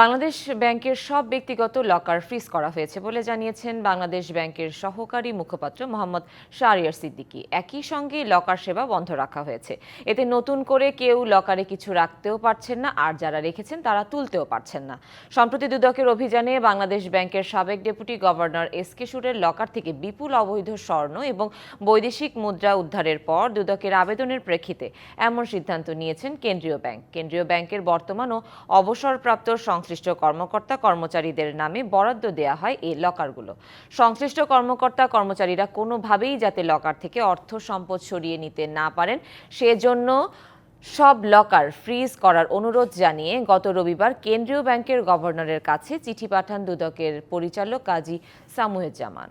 বাংলাদেশ ব্যাংকের সব ব্যক্তিগত লকার ফ্রিজ করা হয়েছে বলে জানিয়েছেন বাংলাদেশ ব্যাংকের সহকারী মুখপাত্র মোহাম্মদ শাহরিয়ার সিদ্দিকী। একই সঙ্গে লকার সেবা বন্ধ রাখা হয়েছে। এতে নতুন করে কেউ লকারে কিছু রাখতেও পারছেন না, আর যারা রেখেছেন তারা তুলতেও পারছেন না। সম্প্রতি দুদকের অভিযানে বাংলাদেশ ব্যাংকের সাবেক ডেপুটি গভর্নর এস কে সুরের লকার থেকে বিপুল অবৈধ স্বর্ণ এবং বৈদেশিক মুদ্রা উদ্ধারের পর দুদকের আবেদনের প্রেক্ষিতে এমন সিদ্ধান্ত নিয়েছেন কেন্দ্রীয় ব্যাংক। কেন্দ্রীয় ব্যাংকের বর্তমান ও অবসরপ্রাপ্ত সংশ্লিষ্ট কর্মকর্তা কর্মচারীদের নামে বরাদ্দ দেয়া হয় এই লকারগুলো। সংশ্লিষ্ট কর্মকর্তা কর্মচারীরা কোনোভাবেই যাতে লকার থেকে অর্থ সম্পদ সরিয়ে নিতে না পারেন, সেজন্য সব লকার ফ্রিজ করার অনুরোধ জানিয়ে গত রবিবার কেন্দ্রীয় ব্যাংকের গভর্নরের কাছে চিঠি পাঠান দুদকের পরিচালক কাজী সামুয়েজ্জামান।